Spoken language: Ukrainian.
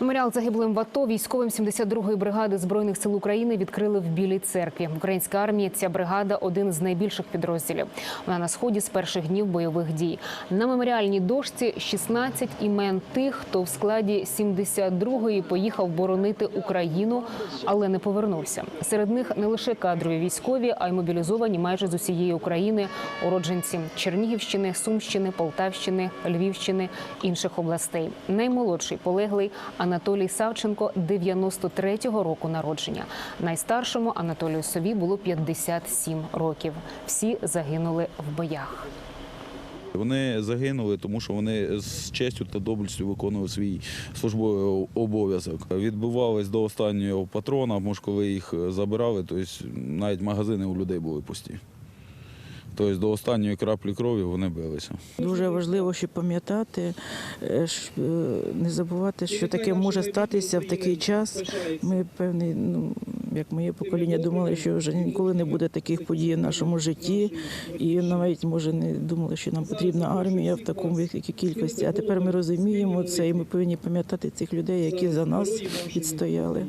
Меморіал загиблим в АТО військовим 72-ї бригади збройних сил України відкрили в Білій церкві. Українська армія ця бригада один з найбільших підрозділів. Вона на сході з перших днів бойових дій. На меморіальній дошці 16 імен тих, хто в складі 72-ї поїхав боронити Україну, але не повернувся. Серед них не лише кадрові військові, а й мобілізовані майже з усієї України уродженці Чернігівщини, Сумщини, Полтавщини, Львівщини, інших областей. Наймолодший полеглий Анатолій Савченко 93-го року народження. Найстаршому Анатолію Сові було 57 років. Всі загинули в боях. Вони загинули, тому що вони з честю та доблестю виконували свій службовий обов'язок. Відбивались до останнього патрона, може, коли їх забирали, тобто навіть магазини у людей були пусті. Тобто до останньої краплі крові вони билися. Дуже важливо, щоб пам'ятати, е, е, не забувати, що таке може статися в такий час. Ми певний, ну як моє покоління, думали, що вже ніколи не буде таких подій в нашому житті, і навіть може не думали, що нам потрібна армія в такому кількості. А тепер ми розуміємо це, і ми повинні пам'ятати цих людей, які за нас відстояли.